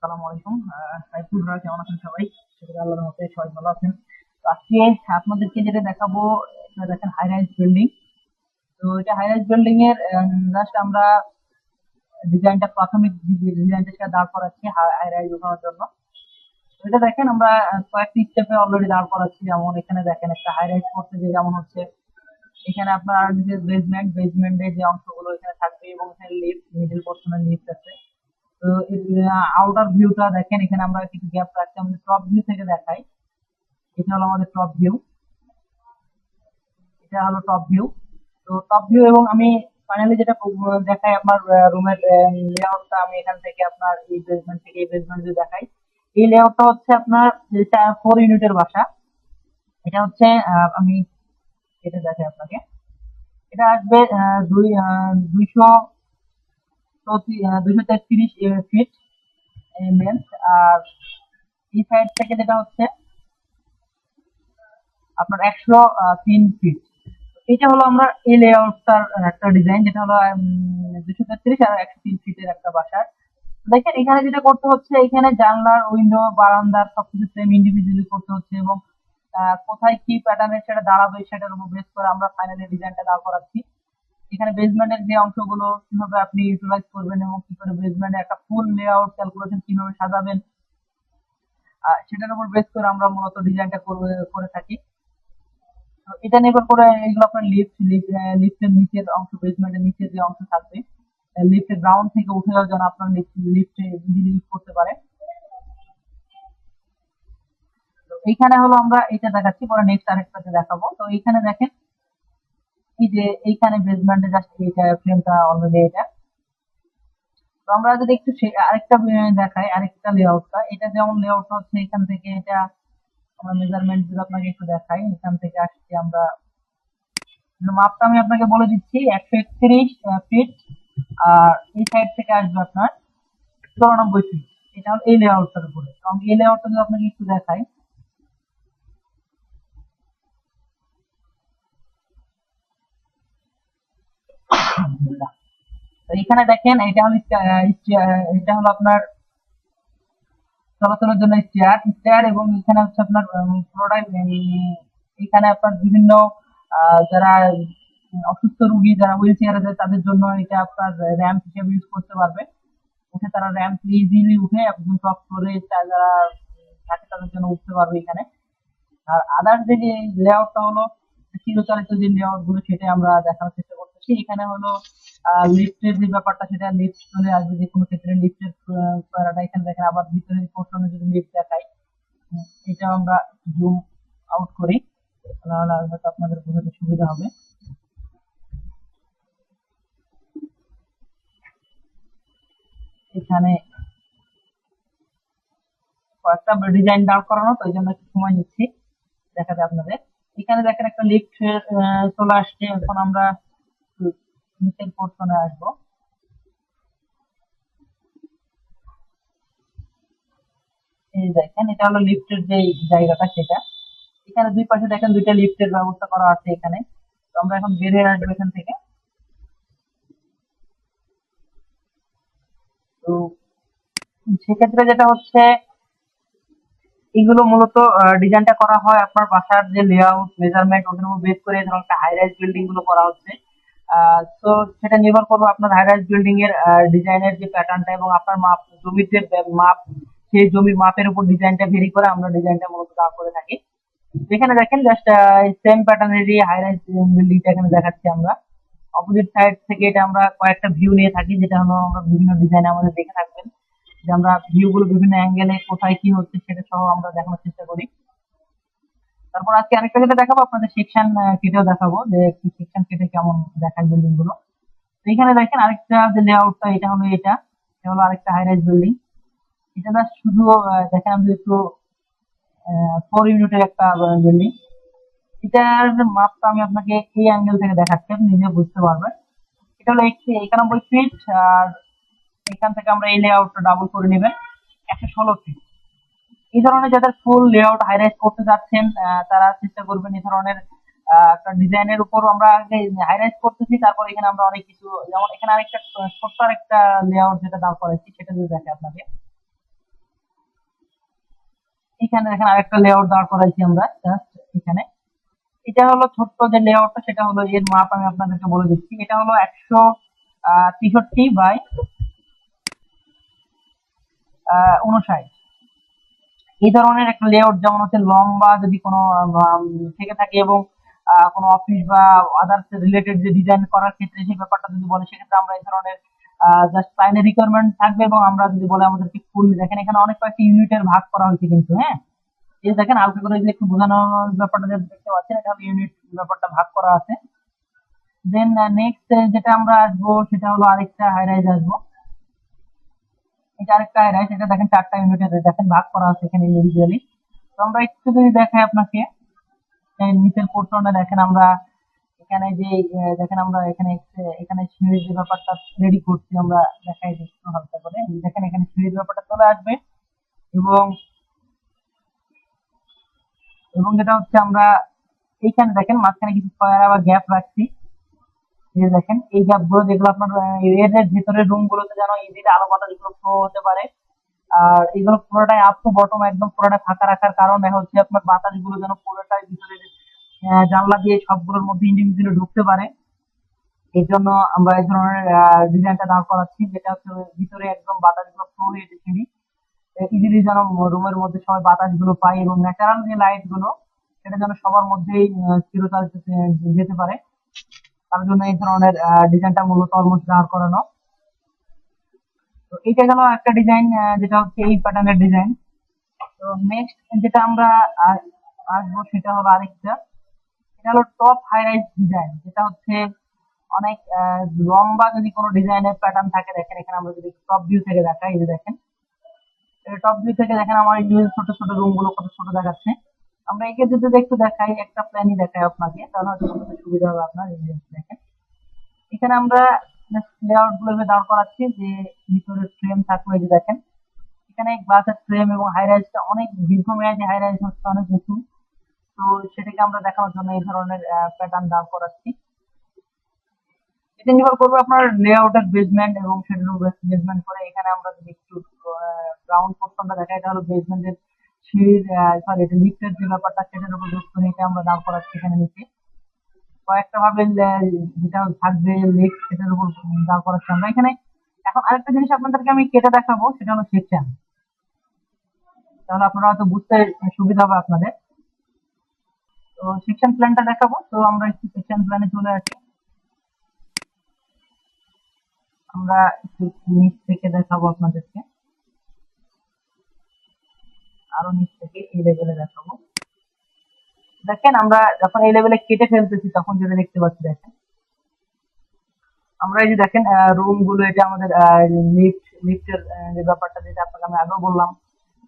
আসসালামু আলাইকুম। সাইফুল রাজ কেমন আছেন সবাই? সেটা আল্লাহর মতে সবাই ভালো আছেন। আজকে আপনাদেরকে যেটা দেখাবো, এটা দেখেন হাই রাইজ বিল্ডিং তো এটা হাই রাইজ বিল্ডিং এর জাস্ট আমরা ডিজাইনটা প্রাথমিক ডিজাইনটা সেটা দাঁড় করাচ্ছি হাই রাইজ ওঠানোর জন্য। এটা দেখেন, আমরা কয়েকটি স্টেপে অলরেডি দাঁড় করাচ্ছি। যেমন এখানে দেখেন একটা হাই রাইজ করতে যে যেমন হচ্ছে, এখানে আপনার যে বেসমেন্ট বেসমেন্টের যে অংশগুলো এখানে থাকবে এবং এখানে লিফট মিডল পোর্শনের লিফট আছে। তো আউটার ভিউটা দেখেন, এখানে আমরা কিছু গ্যাপ রাখছি, আমাদের টপ ভিউ থেকে দেখাই। এটা হলো আমাদের টপ ভিউ এটা হলো টপ ভিউ তো টপ ভিউ এবং আমি ফাইনালি যেটা দেখাই আমার রুমের লেআউটটা আমি এখান থেকে আপনার এই বেসমেন্ট থেকে এই বেসমেন্ট দিয়ে দেখাই। এই লেআউটটা হচ্ছে আপনার ফোর ইউনিটের বাসা। এটা হচ্ছে আমি এটা দেখাই আপনাকে। এটা আসবে দুই দুইশো দেখেন, এখানে যেটা করতে হচ্ছে, এখানে জানলার উইন্ডো বারান্দার সবকিছু সেম ইন্ডিভিজুয়ালি করতে হচ্ছে এবং কোথায় কি প্যাটার্নের সেটা দাঁড়াবে, সেটার উপর বেস করে আমরা ফাইনালি ডিজাইনটা দাঁড় করাচ্ছি। এখানে বেসমেন্টের যে অংশগুলো কীভাবে আপনি ইউটিলাইজ করবেন এবং কি করে বেসমেন্টে একটা ফুল লেআউট ক্যালকুলেশন কীভাবে সাজাবেন সেটার উপর বেস করে আমরা মূলত ডিজাইনটা করে থাকি। তো এটা নির্ভর করে এগুলো আপনার লিফট লিফটের নিচের অংশ বেসমেন্টের নিচের যে অংশ থাকবে লিফটের গ্রাউন্ড থেকে উঠে যাওয়ার জন্য আপনার লিফটে ইজিলি ইউজ করতে পারে। এইখানে হলো আমরা এটা দেখাচ্ছি, পরে নেক্সট আরেকটাতে দেখাবো। তো এইখানে দেখেন যে এইখানে বেসমেন্টে জাস্ট এইটা ফ্রেমটা অলরেডি এটা। তো আমরা যদি একটু আরেকটা দেখাই, আরেকটা লেআউটটা এটা যেমন লেআউট হচ্ছে, এখান থেকে এটা আমরা মেজারমেন্ট যদি আপনাকে একটু দেখাই, এখান থেকে আসছি আমরা। মাপটা আমি আপনাকে বলে দিচ্ছি, একশো একত্রিশ ফিট আর এই সাইড থেকে আসবে আপনার চৌরানব্বই ফিট এটা হল এই লেআউটটার উপরে। কারণ এই লেআউটটা যদি আপনাকে একটু দেখাই এখানে দেখেন, এটা হলো এটা হলো আপনার চলাচলের জন্য চেয়ার চেয়ার এবং এখানে হচ্ছে আপনার প্রোডাক্ট এখানে আপনার বিভিন্ন যারা অসুস্থ রুগী, যারা হুইল চেয়ারে যায় তাদের জন্য এটা আপনার র্যাম্প হিসেবে ইউজ করতে পারবে। উঠে তারা র্যাম্প ইজিলি উঠে একদম টপ ফ্লোরে যারা থাকে তাদের জন্য উঠতে পারবে এখানে। আর আদার যে লেআউটটা হলো চিরচালিত যে লেআউটগুলো সেটা আমরা দেখানোর চেষ্টা করতেছি এখানে হলো লিফটের যে ব্যাপারটা সেটা লিফট চলে আসবে, যে কোনো ক্ষেত্রে লিফটের প্যারাটা এখানে দেখেন, আবার পোর্শনে যদি লিফট দেখাই, এটা আমরা জুম আউট করি, তাহলে হয়তো আপনাদের বোঝাতে সুবিধা হবে। এখানে কয়েকটা ডিজাইন দাঁড় করানো, তো এই জন্য একটু সময় নিচ্ছি, দেখাতে আপনাদের। এখানে দেখেন একটা লিফট চলে আসছে, এখন আমরা নিচের পোর্শনে আসব। এই দেখেন, এটা হলো লিফটের যে জায়গাটা সেটা। এখানে দুই পাশে দেখেন দুইটা লিফটের ব্যবস্থা করা আছে এখানে। তো আমরা এখন বের হয়ে আসব এখান থেকে। তো সেক্ষেত্রে যেটা হচ্ছে, এগুলো মূলত ডিজাইনটা করা হয় আপনার বাসার যে লেআউট মেজারমেন্ট ওদের উপর বেস করে হাই রাইজ বিল্ডিংগুলো করা হচ্ছে। তো সেটা নির্ভর করবে আপনার হাই রাইজ বিল্ডিং এর ডিজাইনের যে প্যাটার্নটা এবং আপনার মাপ জমির যে মাপ, সেই জমির মাপের উপর ডিজাইনটা ভেরি করে আমরা ডিজাইনটা মূলত দাঁড় করে থাকি। এখানে দেখেন জাস্ট সেম প্যাটার্নেরই হাই রাইজ বিল্ডিংটা এখানে দেখাচ্ছি আমরা। অপোজিট সাইড থেকে এটা আমরা কয়েকটা ভিউ নিয়ে থাকি, যেটা হলো আমরা বিভিন্ন ডিজাইন আমাদের দেখে থাকবেন যে আমরা ভিউ গুলো বিভিন্ন অ্যাঙ্গেলে কোথায় কি হচ্ছে সেটা সহ আমরা দেখানোর চেষ্টা করি। তারপর আজকে আরেকটা যেটা দেখাবো, আপনাদের সেকশন কেটেও দেখাবো যে সেকশন কেটে কেমন দেখায় বিল্ডিংগুলো। এখানে দেখেন আরেকটা যে লেআউটটা এটা হলো এটা এটা হলো আরেকটা হাই রাইজ বিল্ডিং এটা জাস্ট শুধু দেখেন আমি একটু ফোর ইউনিটের একটা বিল্ডিং এটার মাপটা আমি আপনাকে এই অ্যাঙ্গেল থেকে দেখাচ্ছি, আপনি নিজে বুঝতে পারবেন। এটা হলো একটি, একানব্বই ফিট আর এখান থেকে আমরা এই লেআউটটা ডাবল করে নেবেন, একশো ষোলো ফিট এই ধরনের যাদের ফুল লেআউট হাইরাইজ করতে যাচ্ছেন তারা চেষ্টা করবেন এই ধরনের একটা ডিজাইনের উপর আমরা হাইরাইজ করতেছি, তারপর এখানে আমরা অনেক কিছু, যেমন এখানে আরেকটা ছোট্ট আরেকটা লেআউট যেটা দাঁড় করাইছি সেটা যদি দেখে আপনাকে। এখানে দেখেন আরেকটা লেআউট দাঁড় করাইছি আমরা জাস্ট এখানে। এটা হলো ছোট্ট যে লেআউটটা সেটা হলো এর মাপ আমি আপনাদেরকে বলে দিচ্ছি। এটা হলো একশো তেষট্টি বাই উনষাট এই ধরনের একটা লেআউট যেমন হচ্ছে লম্বা যদি কোনো থেকে থাকে এবং কোনো অফিস বা আদার্স রিলেটেড যে ডিজাইন করার ক্ষেত্রে সেই ব্যাপারটা যদি বলে, সেক্ষেত্রে আমরা এই ধরনের জাস্ট প্লাইনের রিকোয়ারমেন্ট থাকবে এবং আমরা যদি বলে আমাদেরকে ফুল দেখেন এখানে অনেক কয়েকটি ইউনিটের ভাগ করা হয়েছে কিন্তু হ্যাঁ? এই দেখেন হালকা করে একটু বোঝানোর ব্যাপারটা দেখতে পাচ্ছেন, এটা ইউনিট ব্যাপারটা ভাগ করা আছে। দেন নেক্সট যেটা আমরা আসব, সেটা হলো আরেকটা হাই রাইজ আসব। এটা আরেকটা রাইজ এটা দেখেন চারটা ইউনিটের দেখেন ভাগ করা আছে এখানে ইন্ডিভিজুয়ালি তো আমরা একটু যদি দেখাই আপনাকে নিচের পোর্শনটা দেখেন আমরা এখানে যে দেখেন আমরা এখানে এখানে সিঁড়ির ব্যাপারটা রেডি করছি, আমরা দেখাই একটু হালকা করে। দেখেন এখানে সিঁড়ির ব্যাপারটা চলে আসবে এবং এবং যেটা হচ্ছে আমরা এইখানে দেখেন মাঝখানে কিছু স্কয়ার আবার গ্যাপ রাখছি। এই যে দেখেন এই গ্যাপগুলো যেগুলো আপনার আহ, এর ভিতরের রুম গুলোতে যেন ইজিলি আলো বাতাসগুলো ফ্লো হতে পারে। আর এগুলো পুরোটাই আপ টু বটম একদম পুরোটাই ফাঁকা রাখার কারণ হচ্ছে আপনার বাতাসগুলো যেন পুরোটাই ভিতরে জানলা দিয়ে সবগুলোর মধ্যে ইন্ডিভিজুয়ালি ঢুকতে পারে। এর জন্য আমরা এই ধরনের ডিজাইনটা দাঁড় করাচ্ছি যেটা হচ্ছে ভিতরে একদম বাতাসগুলো ফ্লো হয়ে যেতে ইজিলি যেন রুমের মধ্যে সবাই বাতাসগুলো পায় এবং ন্যাচারাল যে লাইটগুলো সেটা যেন সবার মধ্যেই যেতে- যেতে পারে। তার জন্য এই ধরনের ডিজাইনটা মূলত অলমোস্ট দাঁড় করানো। তো এইটা গেল একটা ডিজাইন যেটা হচ্ছে এই প্যাটার্নের ডিজাইন তো নেক্সট যেটা আমরা আসব সেটা হলো আরেকটা। এটা হলো টপ হাই রাইজ ডিজাইন যেটা হচ্ছে অনেক লম্বা যদি কোনো ডিজাইনের প্যাটার্ন থাকে, দেখেন এখানে আমরা যদি টপ ভিউ থেকে দেখাই, এই যে দেখেন। টপ ভিউ থেকে দেখেন আমার ইন্ডিভিজুয়াল ছোট ছোট রুমগুলো কত ছোট দেখাচ্ছে। আমরা একে যদি একটু দেখাই, একটা প্ল্যানই দেখাই আপনাকে, তাহলে হয়তো বুঝতে সুবিধা হবে আপনার দেখেন। এখানে আমরা লেআউটগুলো দাঁড় করাচ্ছি, যে ভিতরে ফ্রেম থাকবে যে দেখেন। এখানে গ্লাসের ফ্রেম এবং হাই রাইজটা অনেক দীর্ঘমেয়াদী হাই রাইজ হচ্ছে, অনেক উঁচু। তো সেটাকে আমরা দেখানোর জন্য এই ধরনের প্যাটার্ন দাঁড় করাচ্ছি। এটা নির্ভর করবে আপনার লেআউটের বেসমেন্ট এবং সেটার বেসমেন্ট করে। এখানে আমরা যদি একটু গ্রাউন্ড পোর্শনটা দেখাই এটা হলো বেসমেন্টের আমরা দাঁড় করাচ্ছি এখানে নিচে। কয়েকটা ভাবে যেটা থাকবে লেগ সেটার উপর দাঁড় করাচ্ছি আমরা। এখানে এখন আরেকটা জিনিস আপনাদেরকে দেখাবো, সেটা হলো তাহলে আপনারা হয়তো বুঝতে সুবিধা হবে আপনাদের। তো সেকশন প্ল্যানটা দেখাবো। তো আমরা একটু সেকশন প্ল্যানে চলে আসি। আমরা একটু নিচ থেকে দেখাবো আপনাদেরকে। আরও নিচ থেকে এই লেভেলে দেখাবো। দেখেন, আমরা যখন এই লেভেলে কেটে ফেলতেছি, তখন যেটা দেখতে পাচ্ছি, দেখেন। আমরা এই যে দেখেন রুমগুলো, এটা আমাদের লিফট লিফটের যে ব্যাপারটা যেটা আপনাকে আমি আগেও বললাম,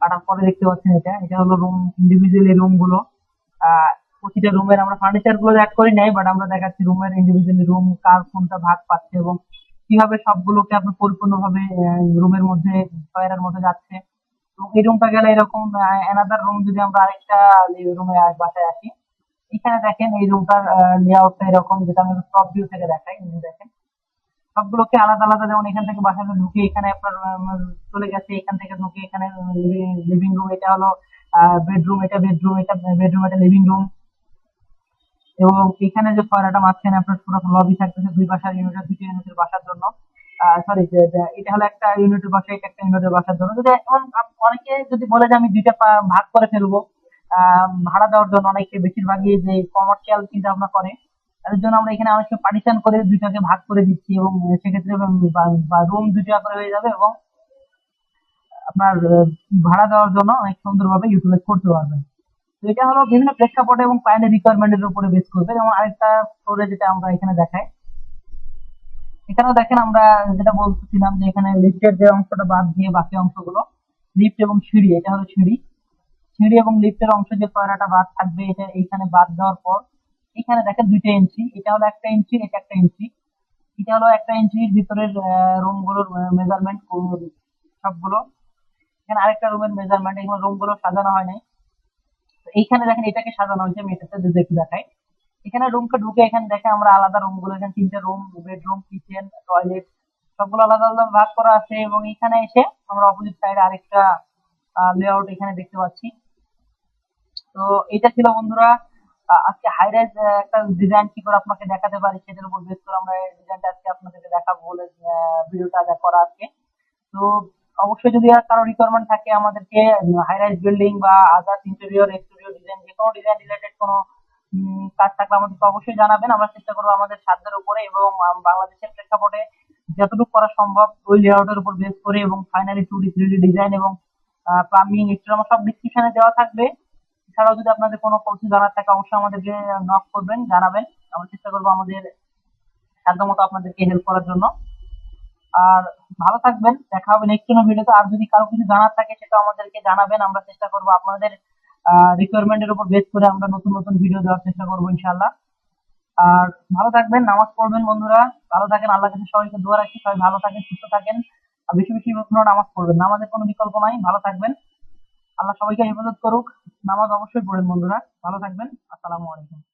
কাটার পরে দেখতে পাচ্ছেন এটা। এটা হলো রুম ইন্ডিভিজুয়ালি রুমগুলো। প্রতিটা রুমের আমরা ফার্নিচারগুলো অ্যাড করি নাই বাট আমরা দেখাচ্ছি রুমের ইন্ডিভিজুয়ালি রুম কার কোনটা ভাগ পাচ্ছে এবং কীভাবে সবগুলোকে আপনি পরিপূর্ণভাবে রুমের মধ্যে ছয়ের মধ্যে যাচ্ছে। এই রুমটা গেলে এরকম রুম যদি আমরা আরেকটা রুমে বাসায় আসি, এখানে দেখেন এই রুমটার লেআউটটা এরকম, যেটা আমি টপ ভিউ থেকে দেখাই দেখেন। সবগুলোকে আলাদা আলাদা, যেমন এখান থেকে বাসাতে ঢুকে এখানে আপনার চলে গেছে, এখান থেকে ঢুকে এখানে লিভিং রুম এটা হলো বেডরুম এটা বেডরুম এটা বেডরুম এটা লিভিং রুম এবং এখানে যে ফয়রাটা মাঝখানে আপনার পুরো লবি থাকতেছে, দুই বাসার ইউনিটের দুটি ইউনিটের বাসার জন্য। সরি এটা হলো একটা ইউনিটের বাসা এটা একটা ইউনিটের বাসার জন্য। যদি অনেকে যদি বলে যে আমি দুইটা ভাগ করে ফেলব ভাড়া দেওয়ার জন্য অনেকে বেশিরভাগই যে কমার্শিয়াল চিন্তা ভাবনা করে, তাদের জন্য আমরা এখানে অনেককে পার্টিশন করে দুইটাকে ভাগ করে দিচ্ছি এবং সেক্ষেত্রে রুম দুইটা করে হয়ে যাবে এবং আপনার ভাড়া দেওয়ার জন্য অনেক সুন্দরভাবে ইউটিলাইজ করতে পারবেন। তো এটা হলো বিভিন্ন প্রেক্ষাপটে এবং ক্লায়েন্টের রিকোয়ারমেন্টের উপরে বেস করবে। যেমন আরেকটা ফ্লোরে যেটা আমরা এখানে দেখাই এখানেও দেখেন আমরা যেটা বলতেছিলাম যে এখানে লিফটের যে অংশটা বাদ দিয়ে বাকি অংশগুলো লিফট এবং সিঁড়ি, এটা হলো সিঁড়ি। সিঁড়ি এবং লিফটের অংশ যে কয়লাটা বাদ থাকবে, এটা এইখানে বাদ দেওয়ার পর এখানে দেখেন দুইটা ইঞ্চি এটা হলো একটা ইঞ্চি এটা একটা ইঞ্চি এটা হলো একটা ইঞ্চির ভিতরের রুমগুলোর মেজারমেন্ট সবগুলো। এখানে আরেকটা রুমের মেজারমেন্ট এখানে রুমগুলো সাজানো হয় নাই। এইখানে দেখেন এটাকে সাজানো হয়েছে, আমি এটাতে যদি দেখাই। এখানে রুমকে ঢুকে এখানে দেখে আমরা আলাদা রুমগুলো, এখানে তিনটে রুম বেডরুম কিচেন টয়লেট সবগুলো আলাদা আলাদা ভাগ করা আছে এবং এখানে এসে আমরা অপোজিট সাইডে আরেকটা লেআউট এখানে দেখতে পাচ্ছি। তো এটা ছিল বন্ধুরা আজকে হাই রাইজ একটা ডিজাইন কি করে আপনাকে দেখাতে পারি সেটার উপর বেস করে আমরা এই ডিজাইনটা আজকে আপনাদেরকে দেখাবো বলে ভিডিওটা করা আজকে। তো অবশ্যই যদি আর কারও রিকোয়ারমেন্ট থাকে আমাদেরকে হাই রাইজ বিল্ডিং বা আদার্স ইন্টেরিয়র এক্সটেরিয়র ডিজাইন যে কোনো ডিজাইন রিলেটেড কোনো কাজ থাকলে আমাদেরকে অবশ্যই জানাবেন। আমরা চেষ্টা করব আমাদের সাধ্যের উপরে এবং বাংলাদেশের প্রেক্ষাপটে যতটুকু করা সম্ভব ওই লেআউটের উপর বেস করে এবং finally two D three design এবং প্লাম্বিং এক্সট্রা সব ডিসক্রিপশনে দেওয়া থাকবে। এছাড়াও যদি আপনাদের কোনো কিছু জানার থাকে, অবশ্যই আমাদেরকে নক করবেন, জানাবেন। আমরা চেষ্টা করব আমাদের সাধ্যমতো আপনাদেরকে হেল্প করার জন্য। আর ভালো থাকবেন, দেখা হবে নেক্সট কোনো ভিডিওতে আর যদি কারও কিছু জানার থাকে, সেটা আমাদেরকে জানাবেন। আমরা চেষ্টা করব আপনাদের রিকোয়ারমেন্টের উপর বেস করে আমরা নতুন নতুন ভিডিও দেওয়ার চেষ্টা করব ইনশাল্লাহ আর ভালো থাকবেন, নামাজ পড়বেন বন্ধুরা। ভালো থাকেন আল্লাহ কাছে সবাইকে দোয়া রাখি। সবাই ভালো থাকেন, সুস্থ থাকেন। আর বেশি বেশি নামাজ পড়বেন। নামাজের কোনো বিকল্প নাই, ভালো থাকবেন। আল্লাহ সবাইকে হেফাজত করুক। নামাজ অবশ্যই পড়েন বন্ধুরা। ভালো থাকবেন। আসসালামু আলাইকুম।